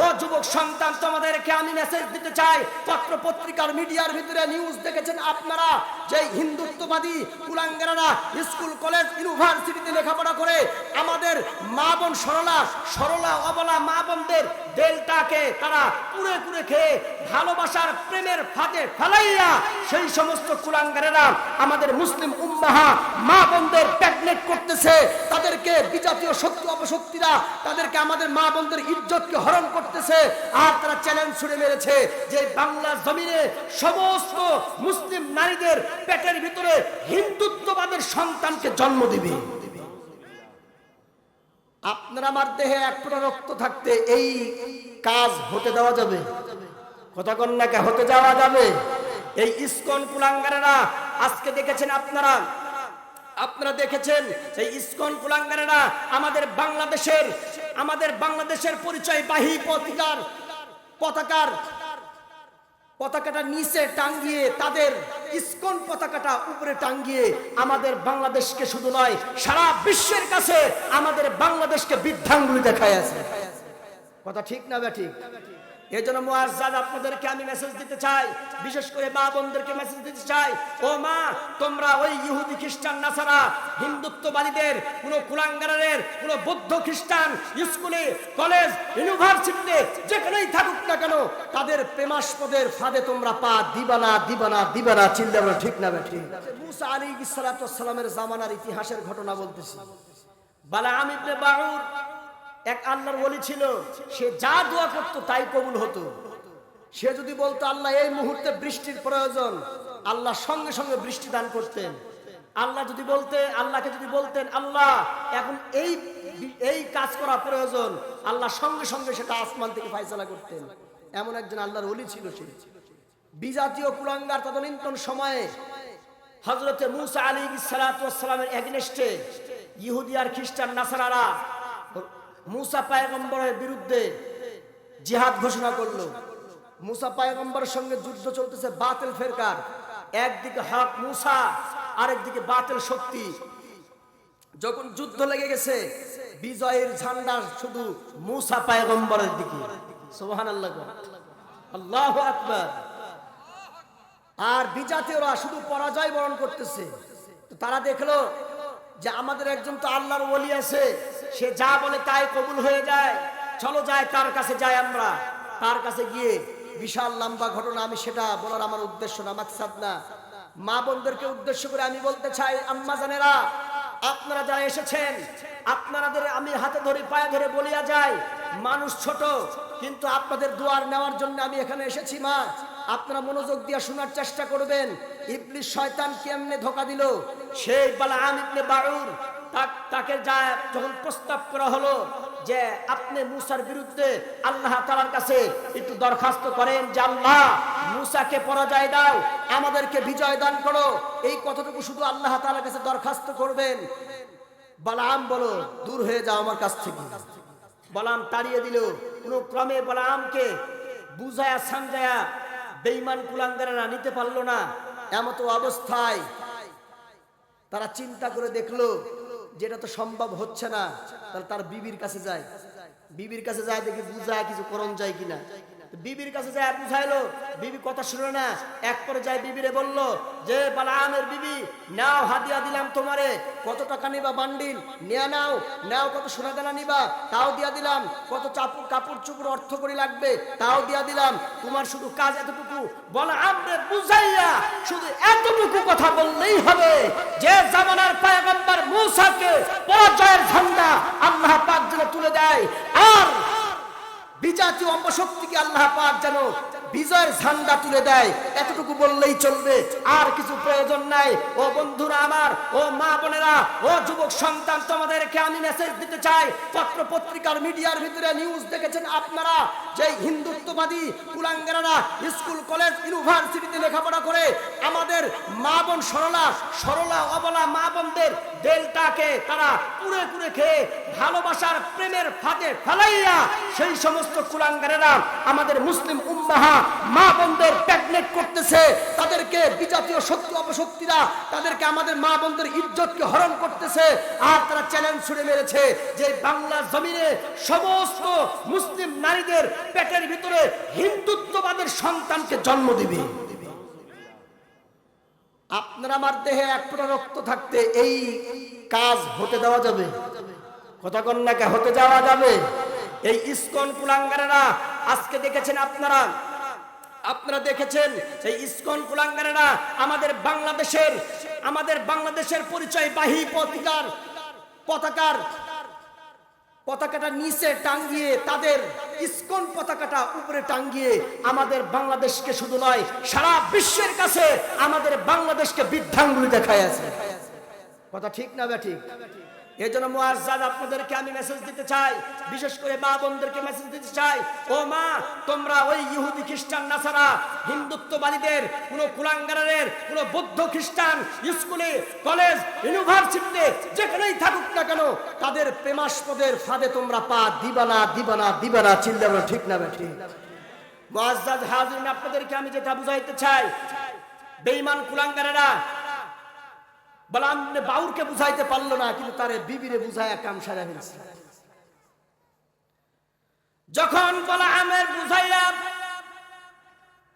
ও যুবক সন্তান, তোমাদেরকে আমি মেসেজ দিতে চাই। পত্র পত্রিকার মিডিয়ার ভিতরে নিউজ দেখেছেন আপনারা যে হিন্দুত্ববাদী কুলাঙ্গারা স্কুল, কলেজ ইউনিভার্সিটিতে লেখাপড়া করে, আমাদের মা বোন সরলা সরলা, অবলা মা বোনদের দেলটাকে তারা পুড়ে পুড়ে খেয়ে ভালোবাসার প্রেমের ফাঁদে ফেলাইয়া সেই সমস্ত কুলাঙ্গারেরা আমাদের মুসলিম উম্মাহা, মা বোনদের প্যাগনেট করতেছে। তাদেরকে বিজাতীয় শক্তি অপশক্তিরা তাদেরকে আমাদের মা বোনদের ইজ্জতকে হরণ করতেছে। আর তারা চ্যালেঞ্জ ছুড়ে মেরেছে যে বাংলা জমিনে সমস্ত মুসলিম নারীদের পেটের ভিতরে হিন্দুত্ববাদের সন্তানকে জন্ম দিবে। আপনার আমার দেহে এক ফোঁটা রক্ত থাকতে এই কাজ হতে দেওয়া যাবে। কথা কন্যাকে হতে যাওয়া যাবে। এই ইস্কন কুলাঙ্গারেরা, আজকে দেখেছেন আপনারা? আপনারা দেখেছেন? এই ইস্কন কুলাঙ্গারেরা আমাদের বাংলাদেশের আমাদের বাংলাদেশের পরিচয় বাহী পত্রিকার পতাকার পতাকাটা নিচে টাঙ্গিয়ে, তাদের ইস্কন পতাকাটা উপরে টাঙ্গিয়ে, আমাদের বাংলাদেশকে শুধু নয়, সারা বিশ্বের কাছে আমাদের বাংলাদেশকে বৃদ্ধাঙ্গুলি দেখায় আছে। কথা ঠিক না ঠিক আপনাদেরকে আমি মেসেজ দিতে চাই। বিশেষ করে মা বোনদেরকে মেসেজ দিতে চাই। ও মা, তোমরা ওই ইহুদি খ্রিস্টান, নাসারা, হিন্দুত্ববাদীদের, কোন কুলাঙ্গারের, কোন বৌদ্ধ খ্রিস্টান, স্কুলে, কলেজ, ইউনিভার্সিটিতে যেখানেই থাকুক না কেন, তাদের প্রেমাস্পদের ফাঁদে তোমরা পা দিবানা দিবানা দিবানা ঠিক না ঠিক মুসা আলী ইসালামের জামানার ইতিহাসের ঘটনা বলতেছি। বালা আমিবনে বাউর এক আল্লাহর বলি ছিল, সে যা দোয়া করতো তাই কবুল হতো। সে যদি বলতো, আল্লাহ, এই মুহূর্তে বৃষ্টির প্রয়োজন। আল্লাহ সঙ্গে সঙ্গে বৃষ্টি দান করতেন। আল্লাহ যদি বলতে, আল্লাহকে যদি বলতেন, আল্লাহ, এখন এই এই কাজ করা প্রয়োজন। আল্লাহ সঙ্গে সঙ্গে সেটা আসমান থেকে ফাইসলা করতেন। এমন একজন আল্লাহর ওলি ছিল সে। বিজাতীয় কুলাঙ্গার তদনীন্তন সময়ে হজরতে মুসা আলী সালাতামের এগনেস্টে ইহুদি আর খ্রিস্টান নাসারারা মুসা পায়গম্বরের বিরুদ্ধে জিহাদ ঘোষণা করল। মুসা পায়গম্বরের সঙ্গে যুদ্ধ চলতেছে, বাতিল ফেরকার। একদিকে হক মুসা, আরেকদিকে বাতিল শক্তি। যখন যুদ্ধ লেগে গেছে, বিজয়ের ঝান্ডা শুধু মুসা পায়গম্বরের দিকে। সোহান আল্লাহ আল্লাহ আকবর। আর বিজাতীয়রা শুধু পরাজয় বরণ করতেছে। তারা দেখল যে আমাদের একজন তো আল্লাহর ওলি আছে, সে যা বলে তাই কবুল হয়ে যায়। চলো যায় তার কাছে যাই আমরা। তার কাছে গিয়ে বিশাল লম্বা ঘটনা আমি সেটা বলার আমার উদ্দেশ্য না, মাকসাদ না। মা বোনদেরকে উদ্দেশ্য করে আমি বলতে চাই, আম্মা জানেরা, আপনারা যারা এসেছেন আপনাদের আমি হাতে ধরে, পায়ে ধরে বলিয়া যাই, মানুষ ছোট, কিন্তু আপনাদের দুয়ার নেওয়ার জন্য আমি এখানে এসেছি মা। আপনারা মনোযোগ দিয়ে শোনার চেষ্টা করবেন। ইবলিশ শয়তান কেমনে ধোকা দিল? সেই বালা ইবনে বাউর তাকে যা যখন প্রস্তাব করা হলো যে আপনি মুসার বিরুদ্ধে আল্লাহ তালার কাছে একটু দরখাস্ত করেন যে আল্লাহ, মুসাকে পরাজয় দাও, আমাদেরকে বিজয় দান করো। এই কথাটুকু শুধু আল্লাহ তালার কাছে দরখাস্ত করবেন? বালাম বলো, দূর হয়ে যাও আমার কাছ থেকে। বালাম তাড়িয়ে দিল, কোনো ক্রমে বালামকে বুঝায়া, সামজায়া বেইমান কুলাঙ্গারা নিতে পারল না। এমত অবস্থায় তারা চিন্তা করে দেখল যেটা তো সম্ভব হচ্ছে না। তাহলে তার বিবির কাছে যায়। বিবির কাছে যায় দেখি বুঝায় কিছু করণ যায় কিনা। বিবির কাছে যায় বুঝাইলো, বিবি কথা শুনে না। এক পরে যায় বিবিরে বলল, যে বালামের বিবি, নাও হাদিয়া দিলাম তোমারে, কত টাকা নিবা বান্ডিল, নিয়ে নাও নাও কত সোনা দানা নিবা, তাও দিয়া দিলাম, কত চাপুর কাপড় চুপুর অর্থ করি লাগবে, তাও দিয়া দিলাম, তোমার শুধু কাজ এতটুকু বলা আমরে বুঝাইয়া শুধু এতটুকু কথা বললেই হবে। যে জামানার পায়গম্বর মুসাকে পরাজয়ের ঝান্ডা আল্লাহ পাক যেন তুলে দেয়, আর বিজাতীয় অপশক্তিকে আল্লাহ পাক যেন বিজয়ের ঝান্ডা তুলে দেয়। এতটুকু বললেই চলবে। আর কিছু প্রয়োজন নাই। ও বন্ধুরা আমার, ও মা বোনেরা, ও যুবক সন্তান, তোমাদেরকে আমি মেসেজ দিতে চাই। পত্র পত্রিকার মিডিয়ার ভিতরে নিউজ দেখেছেন আপনারা? যে হিন্দুত্ববাদী কুলাঙ্গারা স্কুল, কলেজ ইউনিভার্সিটিতে লেখাপড়া করে, আমাদের মা বোন সরলা সরলা, অবলা মা বোনদের দেলটাকে তারা পুড়ে পুড়ে খেয়ে ভালোবাসার প্রেমের ফাঁদে ফেলাইয়া, সেই সমস্ত কুলাঙ্গারেরা আমাদের মুসলিম উম্মাহা মা বোনদের প্যাগনেট করতেছে, তাদেরকে বিজাতীয় শক্তি অপশক্তিরা তাদেরকে আমাদের মা বোনদের ইজ্জতকে হরণ করতেছে, আর তারা চ্যালেঞ্জ ছুড়ে মেরেছে যে বাংলা জমিনে সমস্ত মুসলিম নারীদের পেটের ভিতরে হিন্দুত্ববাদের সন্তানকে জন্ম দিবে। আপনার আমার দেহে এক ফোঁটা রক্ত থাকতে এই কাজ হতে দেওয়া যাবে? কথা কন্যাকে হতে যাওয়া যাবে? এই ইস্কন কুলাঙ্গারেরা আজকে দেখেছেন আপনারা আপনারা দেখেছেন এই ইস্কন কুলাঙ্গারেরা আমাদের বাংলাদেশের আমাদের বাংলাদেশের পরিচয় বাহী পত্রিকার পতাকার, পতাকাটা নিচে টাঙ্গিয়ে তাদের ইস্কন পতাকাটা উপরে টাঙ্গিয়ে আমাদের বাংলাদেশকে শুধু নয়, সারা বিশ্বের কাছে আমাদের বাংলাদেশকে বৃদ্ধাঙ্গুলি দেখায় আছে। কথা ঠিক না বে ঠিক? এই জন্য মুআজ্জাদ আপনাদেরকে আমি মেসেজ দিতে চাই। বিশেষ করে মা বোনদেরকে মেসেজ দিতে চাই। ও মা, তোমরা ওই ইহুদি খ্রিস্টান, নাসারা, হিন্দুত্ববাদীদের, কোন কুলাঙ্গারের, কোন বৌদ্ধ খ্রিস্টান, স্কুলে, কলেজ, ইউনিভার্সিটিতে, যেখানেই থাকুক না কেন, তাদের প্রেমাস্পদের ফাঁদে তোমরা পা দিবা না দিবা না দিবা না চিল্লা বলো ঠিক না ঠিক মুআজ্জাদ হাজিরিন, আপনাদেরকে আমি যেটা বুঝাইতে চাই, বেঈমান কুলাঙ্গারেরা বলে, আপনি বাউরকে বুঝাইতে পারল না, কিন্তু তারে বিবিরে বুঝায় কাম সারা ফেলছে। যখন বলা, আমের বুঝাইয়া,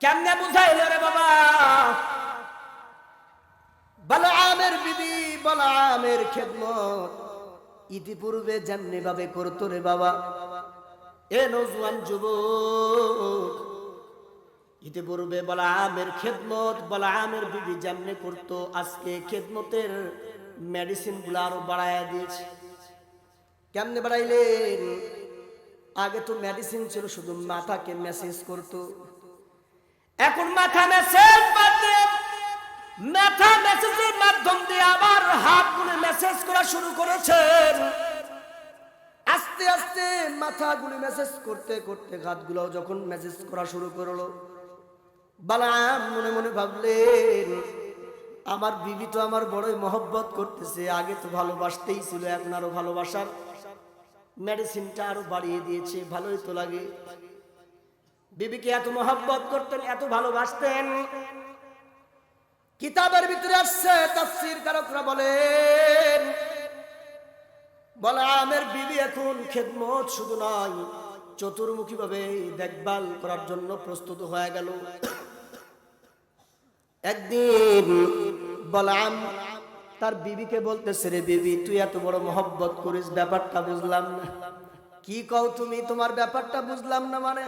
কেমনে বুঝাইল রে বাবা? বলা, আমের বিবি, বলা, আমের খেদমত। ইতিপূর্বে যেমনি ভাবে করতো রে বাবা। এ নজওয়ান যুবক ইতিপূর্বে বলা আমের খেদমত, বলা আমের বিবি যেমনি করতো, আজকে খেদমতের মেডিসিনগুলো আরও বাড়াইয়া দিয়েছে। কেমনে বাড়াইলেন? আগে তো মেডিসিন ছিল, শুধু মাথাকে মেসেজ করতো। এখন মাথা মেসেজ মাথা মেসেজের মাধ্যম দিয়ে আবার হাতগুলো মেসেজ করা শুরু করেছেন। আস্তে আস্তে মাথাগুলি মেসেজ করতে করতে হাতগুলো যখন মেসেজ করা শুরু করল বালাম মনে মনে ভাবলেন, আমার বিবি তো আমার বড়ই মহব্বত করতেছে, আগে তো ভালোবাসতেই ছিল, এখন আরও ভালোবাসার মেডিসিনটা আরও বাড়িয়ে দিয়েছে, ভালোই তো লাগে। বিবিকে এত মহব্বত করতেন, এত ভালোবাসতেন। কিতাবের ভিতরে আসছে, তাফসীর কারকরা বলেন বলে আমের বিবি এখন খেদমত শুধু নয় চতুর্মুখী ভাবে দেখভাল করার জন্য প্রস্তুত হয়ে গেল। একদিন বলাম তার বিবিকে বলতেছে রে বিবি, তুই এত বড় মহব্বত করিস, ব্যাপারটা বুঝলাম না। কি কও তুমি? তোমার ব্যাপারটা বুঝলাম না মানে?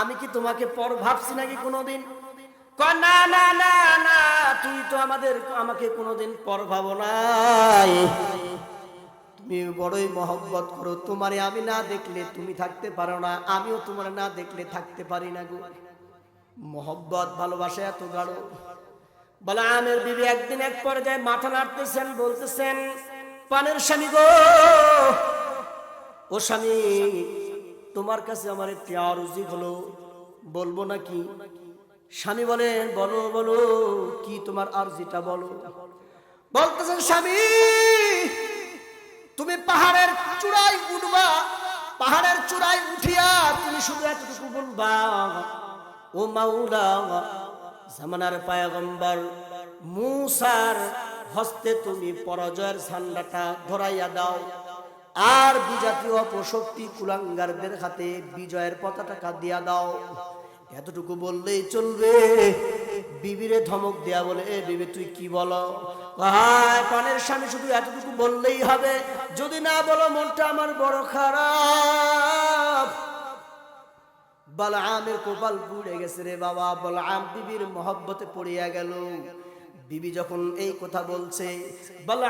আমি কি তোমাকে পর ভাবছি নাকি কোনোদিন? না না না, তুই তো আমাদের, আমাকে কোনোদিন পর ভাবো নাই। বড়ই মহব্বত করো। তোমারে আমি না দেখলে তুমি থাকতে পারো না। আমিও তোমার না দেখলে থাকতে পারি না গো। মহব্বত, ভালোবাসা এত গাঢ়। বলে, আমের বিবি একদিন এক পর্যায়ে মাথা নাড়তেছেন, বলতেছেন, পানের স্বামী গো, ও স্বামী, তোমার কাছে আমার একটি আরজি হলো। বলব নাকি স্বামী বলেন, বলো বলো, কি তোমার আরজিটা বলো? বলতেছেন, স্বামী তুমি পাহাড়ের চূড়ায় উঠবা, পাহাড়ের চূড়ায় উঠিয়া তুমি শুধু এতটুকু বলবা, ও মাউলা জামানার পায়গম্বর, মুসার হস্তে তুমি পরাজয়ের ঝান্ডাটা ধরাইয়া দাও। আর বিজাতীয় অপশক্তি কুলাঙ্গারদের হাতে বিজয়ের পতাকা দিয়া দাও। এতটুকু বললেই চলবে। বিবিরে ধমক দেয়া বলে, এ বিবি, তুই কি বলো? হায় পানের স্বামী শুধু এতটুকু বললেই হবে। যদি না বলো, মনটা আমার বড় খারাপ। বল আমের কপাল পুড়ে গেছে রে বাবা। বল আম বিবির মহব্বতে পড়িয়া গেল। বিবি যখন এই কথা বলছে বল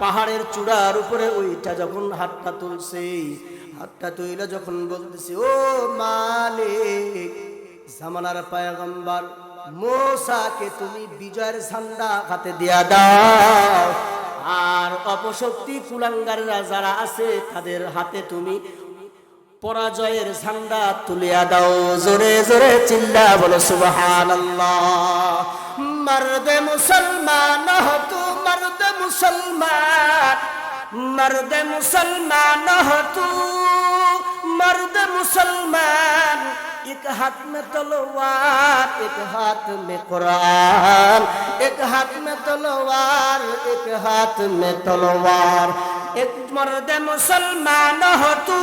পাহাড়ের চূড়ার উপরে ওইটা যখন হাতটা তুলছে, হাতটা তুইলা যখন বলতেছে, ও মালিক জামানার পায়গম্বর, মোসাকে তুমি বিজয়ের ঝান্ডা হাতে দিয়া দাও। আর অপশক্তি কুলাঙ্গাররা যারা আছে, তাদের হাতে তুমি পরাজয়ের ঝান্ডা তুলিয়া দাও। জোরে জোরে চিল্লা বলো সুবহান মর্দে মুসলমান হতু মারদে মুসলমান। মারদে মুসলমান হতু মারদে মুসলমান। एक हाथ में तलवार एक हाथ में कुरान। एक हाथ में तलवार, एक हाथ में तलवार। एक मर्द मुसलमान हो तू,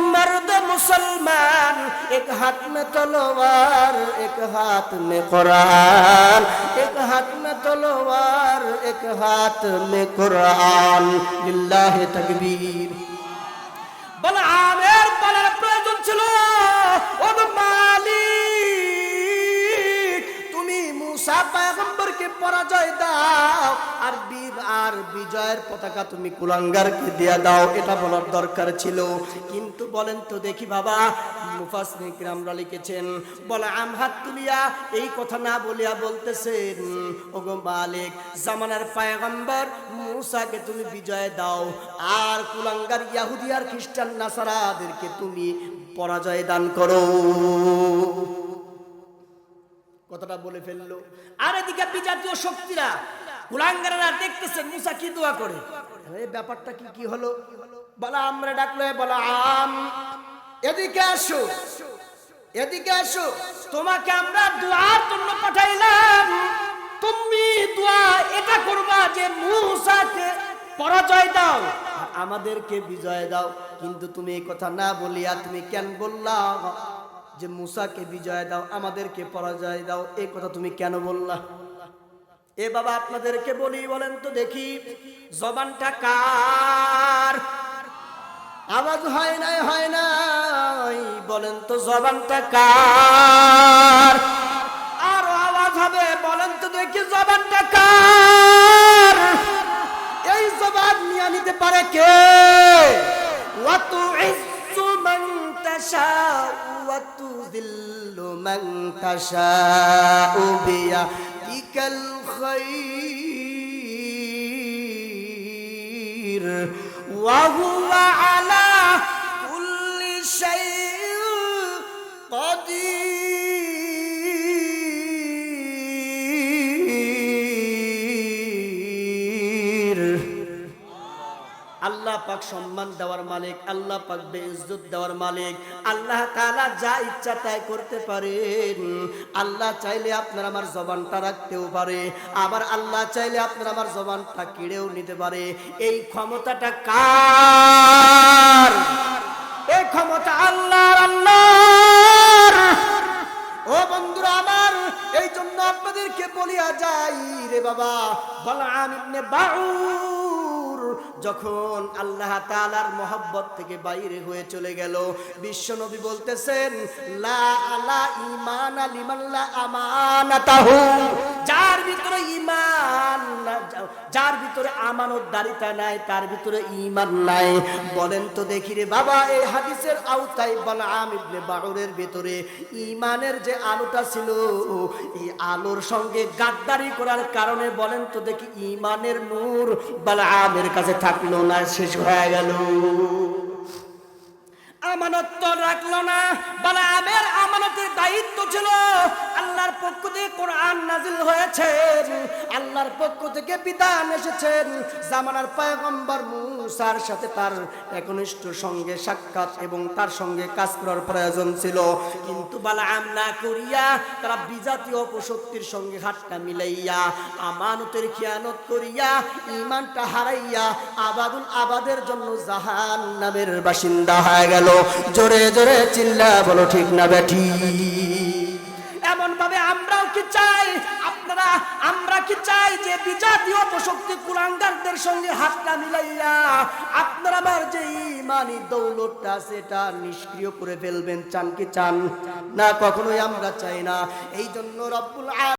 मर्द मुसलमान। एक हाथ में तलवार, एक हाथ में कुरान। एक हाथ में तलवार, एक हाथ में कुरान। लिल्लाह तकबीर। बल आमे পয়গম্বরকে পরাজয় দাও। আর বীর আর বিজয়ের পতাকা তুমি কুলাঙ্গারকে দিয়ে দাও, এটা বলার দরকার ছিল। কিন্তু বলেন তো দেখি বাবা মুফাসনি কিরামরা লিখেছেন, বলে আম হাত তুলিয়া এই কথা না বলিয়া বলতেছেন মালিক, জামানার পায়গম্বর মুসাকে তুমি বিজয় দাও, আর কুলাঙ্গার ইয়াহুদি আর খ্রিস্টান নাসারাদেরকে তুমি পরাজয় দান করো। কথাটা বলে ফেলল। আর এদিকে বিজাতীয় শক্তিরা, কুলাঙ্গারেরা দেখতেছে মুসা কি দোয়া করে? ব্যাপারটা কি কি হলো? বলা আমরা ডাকলো বলা আম। এদিকে আসো। এদিকে আসো। তোমাকে আমরা দোয়ার জন্য পাঠাইলাম। তুমি দোয়া এটা করবা যে মুসাকে পরাজয় দাও আমাদেরকে বিজয় দাও। কিন্তু তুমি এই কথা না বলিয়া তুমি কেন বললা? যে মুসাকে বিজয় দাও, আমাদেরকে পরাজয় দাও এই কথা তুমি কেন বললা? এ বাবা আপনাদেরকে বলি, বলেন তো দেখি, জবানটা কার? আওয়াজ হয় নাই হয় নাই, বলেন তো জবানটা কার? আরও আওয়াজ হবে, বলেন তো দেখি জবানটা কার? এই জবান নিয়ে নিতে পারে কে? ওয়াতু তাশাউ وتذل من تشاء بيدك الخير وهو عالم পাক সম্মান দেওয়ার মালিক আল্লাহ পাক বেইজ্জত দেওয়ার মালিক। আল্লাহ তাআলা যা ইচ্ছা তাই করতে পারেন। আল্লাহ চাইলে আপনার আমার জবানটা রাখতেও পারে, আবার আল্লাহ চাইলে আপনার আমার জবানটা কেড়েও নিতে পারে। এই ক্ষমতাটা কার? এই ক্ষমতা আল্লাহর আল্লাহর। ও বন্ধুরা আমার এই জন্য আপনাদেরকে বলিয়া যাই রে বাবা বলআম ইবনে বাউর। যখন আল্লাহ তাআলার মহব্বত থেকে বাইরে হয়ে চলে গেল, বিশ্ব নবী বলতেছেন যার ভিতরে ঈমান না- যার ভিতরে আমানতদারিতা নাই, তার ভিতরে ঈমান নাই। বলেন তো দেখি রে বাবা, এই হাদিসের আওতায় ভিতরে ঈমানের যে আলোটা ছিল, এই আলোর সঙ্গে গাদ্দারি করার কারণে বলেন তো দেখি ঈমানের নূর বলআমের কাছে থাকল না শেষ হয়ে গেল। আমানত তো রাখল না বলে আমের আমানতের দায়িত্ব ছিল। আল্লাহর পক্ষ থেকে কোরআন নাজিল হয়েছে। আল্লাহর পক্ষ থেকে বিধান এসেছেন জামানার পয়গম্বর মুসার সাথে তার একনিষ্ঠ সঙ্গে সাক্ষাৎ এবং তার সঙ্গে কাজ করার প্রয়োজন ছিল। কিন্তু বালাম না করিয়া তারা বিজাতীয় অপশক্তির সঙ্গে হাতটা মিলাইয়া, আমানতের খেয়ানত করিয়া ইমানটা হারাইয়া আবাদুল আবাদের জন্য জাহান নামের বাসিন্দা হয়ে গেল। জোরে জোরে চিল্লা বলো, ঠিক না বেঠি? এমন ভাবে আমরাও কি চাই? আপনারা, আমরা কি চাই যে বিজাতীয় অপশক্তি কুলাঙ্গারদের সঙ্গে হাতটা মিলাইয়া আপনারা আমার যে ইমানি দৌলতটা সেটা নিষ্ক্রিয় করে ফেলবেন, চান কি চান? না, কখনোই আমরা চাই না। এই জন্য রব্বুল